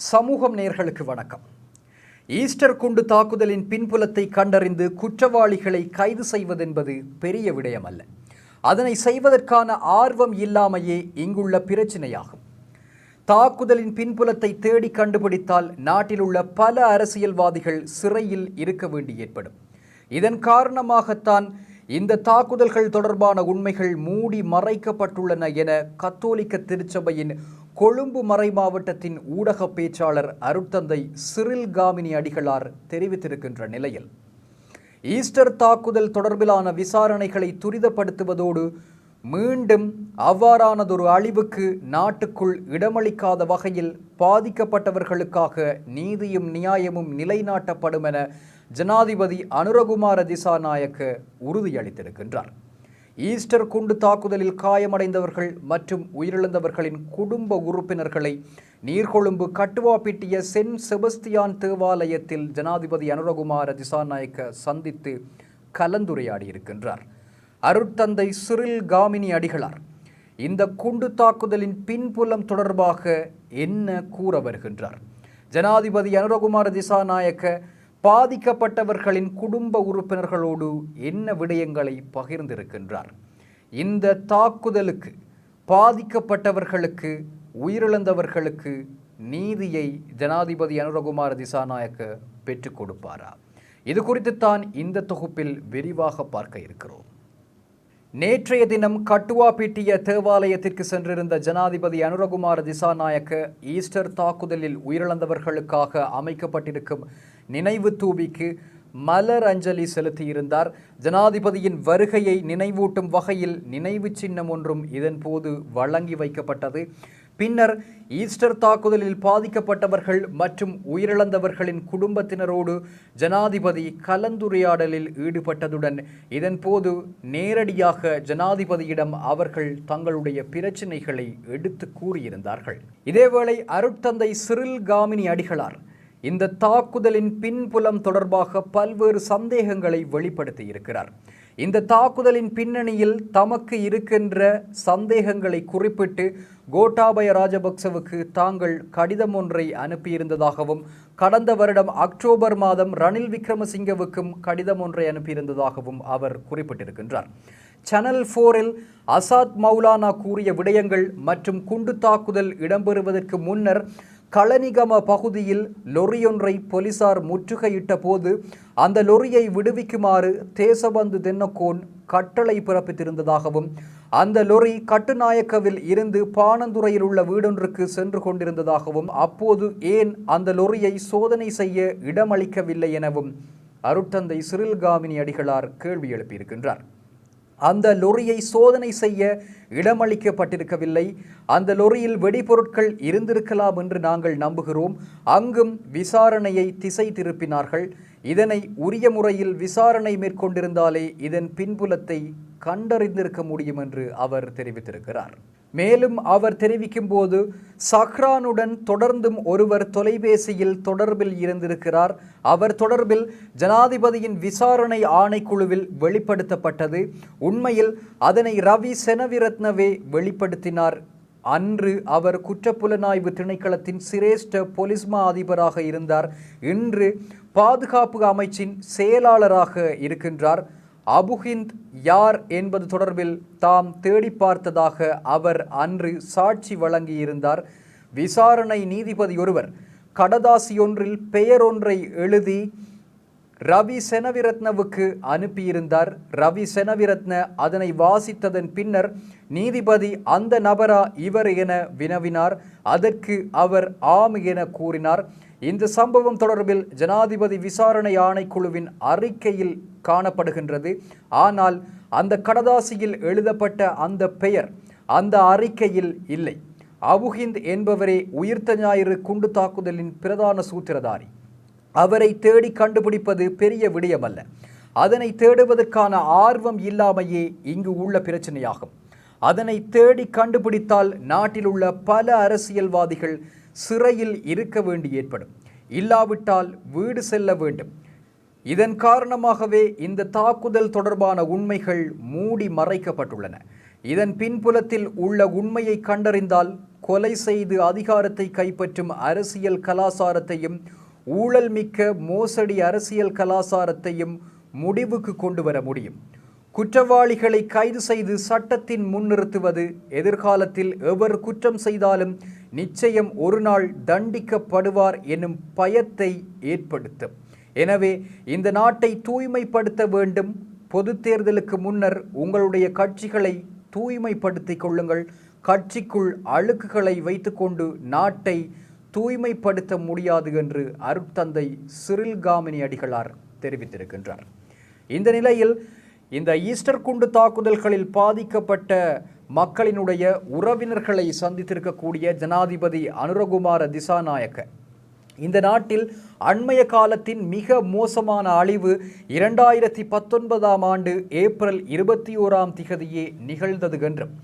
சமூகம் நேர்களுக்கு வணக்கம். ஈஸ்டர் குண்டு தாக்குதலின் பின்புலத்தை கண்டறிந்து குற்றவாளிகளை கைது செய்வதென்பது பெரிய விடயமல்ல. அதனை செய்வதற்கான ஆர்வம் இல்லாமையே இங்குள்ள பிரச்சினையாகும். தாக்குதலின் பின்புலத்தை தேடி கண்டுபிடித்தால் நாட்டில் உள்ள பல அரசியல்வாதிகள் சிறையில் இருக்க வேண்டி ஏற்படும். இதன் காரணமாகத்தான் இந்த தாக்குதல்கள் தொடர்பான உண்மைகள் மூடி மறைக்கப்பட்டுள்ளன என கத்தோலிக்க திருச்சபையின் கொழும்பு மறை மாவட்டத்தின் ஊடக பேச்சாளர் அருட்தந்தை சிறில் காமினி அடிகளார் தெரிவித்திருக்கின்ற நிலையில் ஈஸ்டர் தாக்குதல் தொடர்பிலான விசாரணைகளை துரிதப்படுத்துவதோடு மீண்டும் அவ்வாறானதொரு அழிவுக்கு நாட்டுக்குள் இடமளிக்காத வகையில் பாதிக்கப்பட்டவர்களுக்காக நீதியும் நியாயமும் நிலைநாட்டப்படும் என ஜனாதிபதி அனுரகுமார திசாநாயக்க உறுதியளித்திருக்கின்றார். ஈஸ்டர் குண்டு தாக்குதலில் காயமடைந்தவர்கள் மற்றும் உயிரிழந்தவர்களின் குடும்ப உறுப்பினர்களை நீர்கொழும்பு கட்டுவாப்பிட்டிய சென்ட் செபஸ்தியான் தேவாலயத்தில் ஜனாதிபதி அனுரகுமார திசாநாயக்க சந்தித்து கலந்துரையாடியிருக்கின்றார். அருட்தந்தை சிறில் காமினி அடிகளார் இந்த குண்டு தாக்குதலின் பின்புலம் தொடர்பாக என்ன கூற வருகின்றார்? ஜனாதிபதி அனுரகுமார திசாநாயக்க பாதிக்கப்பட்டவர்களின் குடும்ப உறுப்பினர்களோடு என்ன விடயங்களை பகிர்ந்திருக்கின்றார்? இந்த தாக்குதலுக்கு பாதிக்கப்பட்டவர்களுக்கு உயிரிழந்தவர்களுக்கு நீதியை ஜனாதிபதி அனுரகுமார திசாநாயக்க பெற்றுக் கொடுப்பாரா? இது குறித்து தான் இந்த தொகுப்பில் விரிவாக பார்க்க இருக்கிறோம். நேற்றைய தினம் கட்டுவாப்பிட்டிய தேவாலயத்திற்கு சென்றிருந்த ஜனாதிபதி அனுரகுமார திசாநாயக்க ஈஸ்டர் தாக்குதலில் உயிரிழந்தவர்களுக்காக அமைக்கப்பட்டிருக்கும் நினைவு தூபிக்கு மலர் அஞ்சலி செலுத்தியிருந்தார். ஜனாதிபதியின் வருகையை நினைவூட்டும் வகையில் நினைவு சின்னம் ஒன்றும் இதன் போது வழங்கி வைக்கப்பட்டது. பின்னர் ஈஸ்டர் தாக்குதலில் பாதிக்கப்பட்டவர்கள் மற்றும் உயிரிழந்தவர்களின் குடும்பத்தினரோடு ஜனாதிபதி கலந்துரையாடலில் ஈடுபட்டதுடன் இதன்போது நேரடியாக ஜனாதிபதியிடம் அவர்கள் தங்களுடைய பிரச்சினைகளை எடுத்து கூறியிருந்தார்கள். இதேவேளை அருட்தந்தை சிறில் காமினி அடிகளார் இந்த தாக்குதலின் பின்புலம் தொடர்பாக பல்வேறு சந்தேகங்களை வெளிப்படுத்தி இருக்கிறார் இந்த தாக்குதலின் பின்னணியில் தமக்கு இருக்கின்ற சந்தேகங்களை குறிப்பிட்டு கோட்டாபய ராஜபக்சவுக்கு தாங்கள் கடிதம் ஒன்றை அனுப்பியிருந்ததாகவும் கடந்த வருடம் அக்டோபர் மாதம் ரணில் விக்ரமசிங்கவுக்கும் கடிதம் ஒன்றை அனுப்பியிருந்ததாகவும் அவர் குறிப்பிட்டிருக்கின்றார். சேனல் ஃபோரில் அசாத் மௌலானா கூறிய விடயங்கள் மற்றும் குண்டு தாக்குதல் இடம்பெறுவதற்கு முன்னர் களனிகம பகுதியில் லொரியொன்றை போலீசார் முற்றுகையிட்ட போது அந்த லொரியை விடுவிக்குமாறு தேசபந்து தென்னக்கோன் கட்டளை பிறப்பித்திருந்ததாகவும் அந்த லொரி கட்டுநாயக்கவில் இருந்து பானந்துறையில் உள்ள வீடொன்றுக்கு சென்று கொண்டிருந்ததாகவும் அப்போது ஏன் அந்த லொரியை சோதனை செய்ய இடமளிக்கவில்லை எனவும் அருட்தந்தை சிறில்காமினி அடிகளார் கேள்வி எழுப்பியிருக்கின்றார். அந்த லொரியை சோதனை செய்ய இடமளிக்கப்பட்டிருக்கவில்லை. அந்த லொரியில் வெடிபொருட்கள் இருந்திருக்கலாம் என்று நாங்கள் நம்புகிறோம். அங்கும் விசாரணையை திசை திருப்பினார்கள். இதனை உரிய முறையில் விசாரணை மேற்கொண்டிருந்தாலே இதன் பின்புலத்தை கண்டறிந்திருக்க முடியும் என்று அவர் தெரிவித்திருக்கிறார். மேலும் அவர் தெரிவிக்கும் போது சஹ்ரானுடன் தொடர்ந்தும் ஒருவர் தொலைபேசியில் தொடர்பில் இருந்திருக்கிறார். அவர் தொடர்பில் ஜனாதிபதியின் விசாரணை ஆணைக்குழுவில் வெளிப்படுத்தப்பட்டது. உண்மையில் அதனை ரவி செனவிரத்னவே வெளிப்படுத்தினார். அன்று அவர் குற்றப்புலனாய்வு திணைக்களத்தின் சிரேஷ்ட பொலிஸ்மா அதிபராக இருந்தார். இன்று பாதுகாப்பு அமைச்சின் செயலாளராக இருக்கின்றார். அபுஹிந்த் யார் என்பது தொடர்பில் தாம் தேடி பார்த்ததாக அவர் அன்று சாட்சி வழங்கியிருந்தார். விசாரணை நீதிபதி ஒருவர் கடதாசியொன்றில் பெயரொன்றை எழுதி ரவி செனவிரத்னவுக்கு அனுப்பியிருந்தார். ரவி செனவிரத்ன அதனை வாசித்ததன் பின்னர் நீதிபதி அந்த நபரா இவர் என வினவினார். அதற்கு அவர் ஆம் என கூறினார். இந்த சம்பவம் தொடர்பில் ஜனாதிபதி விசாரணை ஆணைக்குழுவின் அறிக்கையில் காணப்படுகின்றது. ஆனால் அந்த கடதாசியில் எழுதப்பட்ட அந்த பெயர் அந்த அறிக்கையில் இல்லை. அபுஹிந்த் என்பவரே உயிர்த்த ஞாயிறு குண்டு தாக்குதலின் பிரதான சூத்திரதாரி. அவரை தேடி கண்டுபிடிப்பது பெரிய விடயமல்ல. அதனை தேடுவதற்கான ஆர்வம் இல்லாமையே இங்கு உள்ள பிரச்சனையாகும். அதனை தேடி கண்டுபிடித்தால் நாட்டில் உள்ள பல அரசியல்வாதிகள் சிறையில் இருக்க வேண்டி ஏற்படும். இல்லாவிட்டால் வீடு செல்ல வேண்டும். இதன் காரணமாகவே இந்த தாக்குதல் தொடர்பான உண்மைகள் மூடி மறைக்கப்பட்டுள்ளன. இதன் பின்புலத்தில் உள்ள உண்மையை கண்டறிந்தால் கொலை செய்து அதிகாரத்தை கைப்பற்றும் அரசியல் கலாசாரத்தையும் ஊழல் மிக்க மோசடி அரசியல் கலாசாரத்தையும் முடிவுக்கு கொண்டு வர முடியும். குற்றவாளிகளை கைது செய்து சட்டத்தின் முன்னிறுத்துவது எதிர்காலத்தில் எவர் குற்றம் செய்தாலும் நிச்சயம் ஒரு நாள் தண்டிக்கப்படுவார் என்னும் பயத்தை ஏற்படுத்தும். எனவே இந்த நாட்டை தூய்மைப்படுத்த வேண்டும். பொது தேர்தலுக்கு முன்னர் உங்களுடைய கட்சிகளை தூய்மைப்படுத்திக் கொள்ளுங்கள். கட்சிக்குள் அழுக்குகளை வைத்துக்கொண்டு நாட்டை தூய்மைப்படுத்த முடியாது என்று அருட்தந்தை சிறில் காமினி அடிகளார் தெரிவித்திருக்கின்றார். இந்த நிலையில் இந்த ஈஸ்டர் குண்டு தாக்குதல்களில் பாதிக்கப்பட்ட மக்களினுடைய உறவினர்களை சந்தித்திருக்கக்கூடிய ஜனாதிபதி அனுரகுமார திசாநாயக்க. இந்த நாட்டில் அண்மைய காலத்தின் மிக மோசமான அழிவு இரண்டாயிரத்தி பத்தொன்பதாம் ஆண்டு ஏப்ரல் இருபத்தி ஓராம் திகதியே நிகழ்ந்தது என்றும்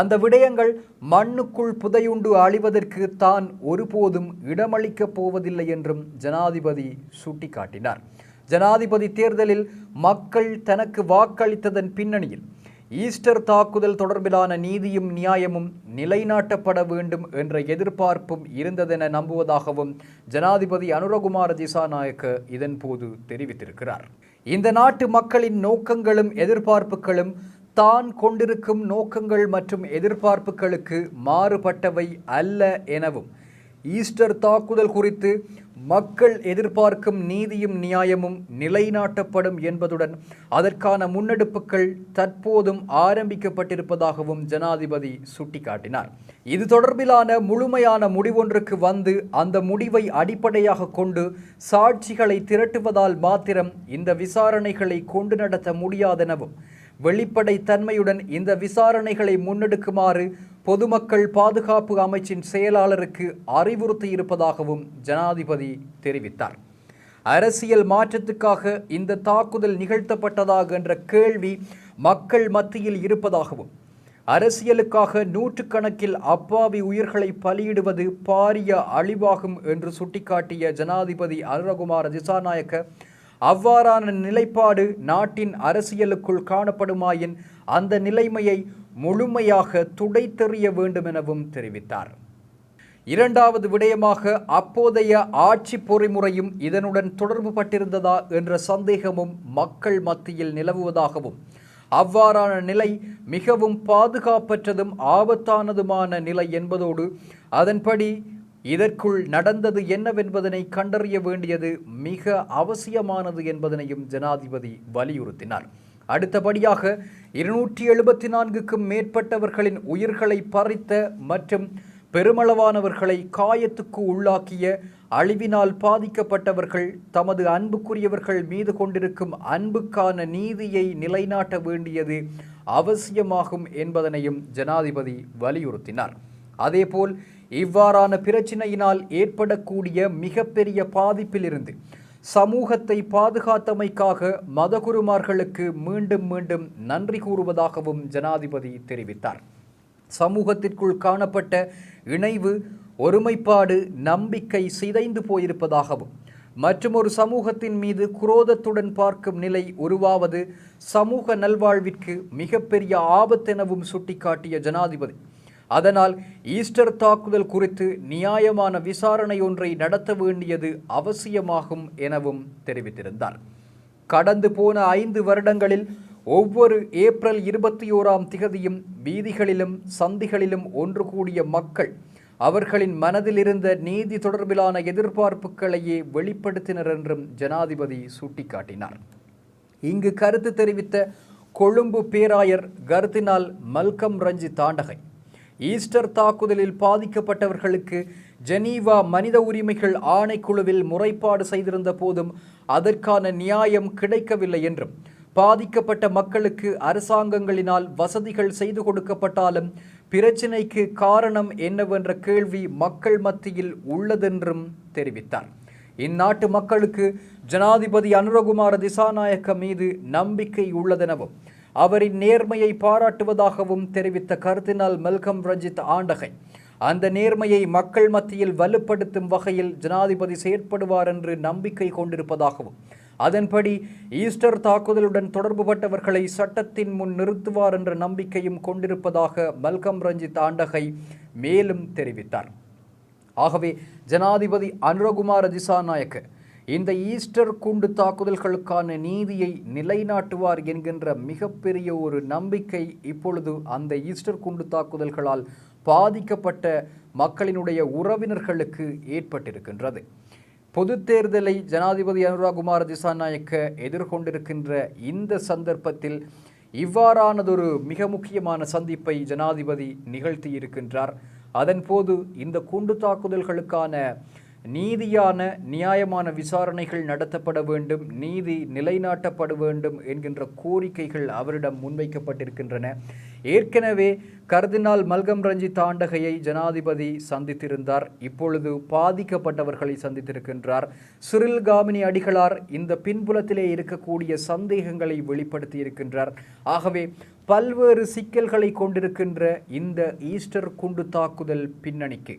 அந்த விடயங்கள் மண்ணுக்குள் புதையுண்டு அழிவதற்கு தான் ஒருபோதும் இடமளிக்கப் போவதில்லை என்றும் ஜனாதிபதி சுட்டிக்காட்டினார். ஜனாதிபதி தேர்தலில் மக்கள் தனக்கு வாக்களித்ததன் பின்னணியில் ஈஸ்டர் தாக்குதல் தொடர்பிலான நீதியும் நியாயமும் நிலைநாட்டப்பட வேண்டும் என்ற எதிர்பார்ப்பும் இருந்ததென நம்புவதாகவும் ஜனாதிபதி அனுரகுமார திசாநாயக்க இதன்போது தெரிவித்திருக்கிறார். இந்த நாட்டு மக்களின் நோக்கங்களும் எதிர்பார்ப்புகளும் தான் கொண்டிருக்கும் நோக்கங்கள் மற்றும் எதிர்பார்ப்புகளுக்கு மாறுபட்டவை அல்ல எனவும் ஈஸ்டர் தாக்குதல் குறித்து மக்கள் எதிர்பார்க்கும் நீதியும் நியாயமும் நிலைநாட்டப்படும் என்பதுடன் அதற்கான முன்னெடுப்புகள் தற்போதும் ஆரம்பிக்கப்பட்டிருப்பதாகவும் ஜனாதிபதி சுட்டிக்காட்டினார். இது தொடர்பிலான முழுமையான முடிவொன்றுக்கு வந்து அந்த முடிவை அடிப்படையாக கொண்டு சாட்சிகளை திரட்டுவதால் மாத்திரம் இந்த விசாரணைகளை கொண்டு நடத்த முடியாதெனவும் வெளிப்படை தன்மையுடன் இந்த விசாரணைகளை முன்னெடுக்குமாறு பொதுமக்கள் பாதுகாப்பு அமைச்சின் செயலாளருக்கு அறிவுறுத்தி இருப்பதாகவும் ஜனாதிபதி தெரிவித்தார். அரசியல் மாற்றத்துக்காக இந்த தாக்குதல் நிகழ்த்தப்பட்டதாக என்ற கேள்வி மக்கள் மத்தியில் இருப்பதாகவும் அரசியலுக்காக நூற்றுக்கணக்கில் அப்பாவி உயிர்களை பலியிடுவது பாரிய அழிவாகும் என்று சுட்டிக்காட்டிய ஜனாதிபதி அருணகுமார திசாநாயக்க அவ்வாறான நிலைப்பாடு நாட்டின் அரசியலுக்குள் காணப்படுமாயின் அந்த நிலைமையை முழுமையாக துடைத்தெறிய வேண்டும் எனவும் தெரிவித்தார். இரண்டாவது விடயமாக அப்போதைய ஆட்சி பொறிமுறையும் இதனுடன் தொடர்பு பட்டிருந்ததா என்ற சந்தேகமும் மக்கள் மத்தியில் நிலவுவதாகவும் அவ்வாறான நிலை மிகவும் பாதுகாப்பற்றதும் ஆபத்தானதுமான நிலை என்பதோடு அதன்படி இதற்குள் நடந்தது என்னவென்பதனை கண்டறிய வேண்டியது மிக அவசியமானது என்பதனையும் ஜனாதிபதி வலியுறுத்தினார். அடுத்தபடியாக இருநூற்றி எழுபத்தி நான்குக்கும் மேற்பட்டவர்களின் உயிர்களை பறித்த மற்றும் பெருமளவானவர்களை காயத்துக்கு உள்ளாக்கிய அழிவினால் பாதிக்கப்பட்டவர்கள் தமது அன்புக்குரியவர்கள் மீது கொண்டிருக்கும் அன்புக்கான நீதியை நிலைநாட்ட வேண்டியது அவசியமாகும் என்பதனையும் ஜனாதிபதி வலியுறுத்தினார். அதேபோல் இவ்வாறான பிரச்சினையினால் ஏற்படக்கூடிய மிகப்பெரிய பாதிப்பிலிருந்து சமூகத்தை பாதுகாத்தமைக்காக மதகுருமார்களுக்கு மீண்டும் மீண்டும் நன்றி கூறுவதாகவும் ஜனாதிபதி தெரிவித்தார். சமூகத்திற்குள் காணப்பட்ட இணைவு ஒருமைப்பாடு நம்பிக்கை சிதைந்து போயிருப்பதாகவும் மற்றும் ஒரு சமூகத்தின் மீது குரோதத்துடன் பார்க்கும் நிலை உருவாவது சமூக நல்வாழ்விற்கு மிகப்பெரிய ஆபத்தெனவும் சுட்டிக்காட்டிய ஜனாதிபதி. அதனால் ஈஸ்டர் தாக்குதல் குறித்து நியாயமான விசாரணை ஒன்றை நடத்த வேண்டியது அவசியமாகும் எனவும் தெரிவித்திருந்தார். கடந்து போன ஐந்து வருடங்களில் ஒவ்வொரு ஏப்ரல் இருபத்தி ஓராம் திகதியும் வீதிகளிலும் சந்திகளிலும் ஒன்று கூடிய மக்கள் அவர்களின் மனதில் இருந்த நீதி தொடர்பிலான எதிர்பார்ப்புகளையே வெளிப்படுத்தினர் என்றும் ஜனாதிபதி சுட்டிக்காட்டினார். இங்கு கருத்து தெரிவித்த கொழும்பு பேராயர் கருத்தினால் மல்கம் ரஞ்சி தாண்டகை ஈஸ்டர் தாக்குதலில் பாதிக்கப்பட்டவர்களுக்கு ஜெனீவா மனித உரிமைகள் ஆணைக்குழுவில் முறைப்பாடு செய்திருந்த போதும் அதற்கான நியாயம் கிடைக்கவில்லை என்றும் பாதிக்கப்பட்ட மக்களுக்கு அரசாங்கங்களினால் வசதிகள் செய்து கொடுக்கப்பட்டாலும் பிரச்சினைக்கு காரணம் என்னவென்ற கேள்வி மக்கள் மத்தியில் உள்ளதென்றும் தெரிவித்தார். இந்நாட்டு மக்களுக்கு ஜனாதிபதி அனுரகுமார திசாநாயக்க மீது நம்பிக்கை உள்ளதெனவும் அவரின் நேர்மையை பாராட்டுவதாகவும் தெரிவித்த கருத்தினால் மெல்கம் ரஞ்சித் ஆண்டகை. அந்த நேர்மையை மக்கள் மத்தியில் வலுப்படுத்தும் வகையில் ஜனாதிபதி செயற்படுவார் என்று நம்பிக்கை கொண்டிருப்பதாகவும் அதன்படி ஈஸ்டர் தாக்குதலுடன் தொடர்புபட்டவர்களை சட்டத்தின் முன் நிறுத்துவார் என்ற நம்பிக்கையும் கொண்டிருப்பதாக மல்கம் ரஞ்சித் ஆண்டகை மேலும் தெரிவித்தார். ஆகவே ஜனாதிபதி அனுரகுமார திசாநாயக்க இந்த ஈஸ்டர் குண்டு தாக்குதல்களுக்கான நீதியை நிலைநாட்டுவார் என்கின்ற மிகப்பெரிய ஒரு நம்பிக்கை இப்பொழுது அந்த ஈஸ்டர் குண்டு தாக்குதல்களால் பாதிக்கப்பட்ட மக்களினுடைய உறவினர்களுக்கு ஏற்பட்டிருக்கின்றது. பொது தேர்தலை ஜனாதிபதி அனுராகுமார திசாநாயக்க எதிர்கொண்டிருக்கின்ற இந்த சந்தர்ப்பத்தில் இவ்வாறானதொரு மிக முக்கியமான சந்திப்பை ஜனாதிபதி நிகழ்த்தியிருக்கின்றார். அதன்போது இந்த குண்டு தாக்குதல்களுக்கான நீதியான நியாயமான விசாரணைகள் நடத்தப்பட வேண்டும் நீதி நிலைநாட்டப்பட வேண்டும் என்கின்ற கோரிக்கைகள் அவரிடம் முன்வைக்கப்பட்டிருக்கின்றன. ஏற்கனவே கர்தினால் மல்கம் ரஞ்சித் ஆண்டகையை ஜனாதிபதி சந்தித்திருந்தார். இப்பொழுது பாதிக்கப்பட்டவர்களை சந்தித்திருக்கின்றார். சிறில் காமினி அடிகளார் இந்த பின்புலத்திலே இருக்கக்கூடிய சந்தேகங்களை வெளிப்படுத்தி இருக்கின்றார் ஆகவே பல்வேறு சிக்கல்களை கொண்டிருக்கின்ற இந்த ஈஸ்டர் குண்டு தாக்குதல் பின்னணிக்கு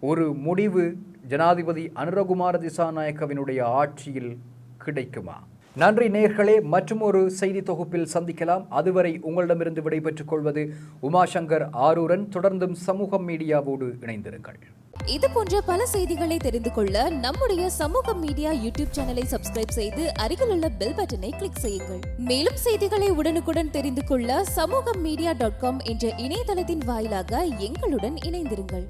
ஒரு முடிவு ஜனாதிபதி அனுரகுமார திசாநாயக்கவினுடைய ஆட்சியில் கிடைக்குமா? நன்றி நேர்களே மற்றும் ஒரு செய்தி தொகுப்பில் சந்திக்கலாம். அதுவரை உங்களிடமிருந்து விடைபெற்றுக் கொள்வது உமாசங்கர் ஆரூரன். தொடர்ந்தும் சமூகம் மீடியாவோடு இணைந்திருங்கள். இது போன்ற பல செய்திகளை தெரிந்து கொள்ள நம்முடைய சமூக மீடியா யூடியூப் சேனலை சப்ஸ்கிரைப் செய்து அருகில் உள்ள பெல் பட்டனை கிளிக் செய்யுங்கள். மேலும் செய்திகளை உடனுக்குடன் தெரிந்து கொள்ள சமூக மீடியா டாட் காம் என்ற இணையதளத்தின் வாயிலாக எங்களுடன் இணைந்திருங்கள்.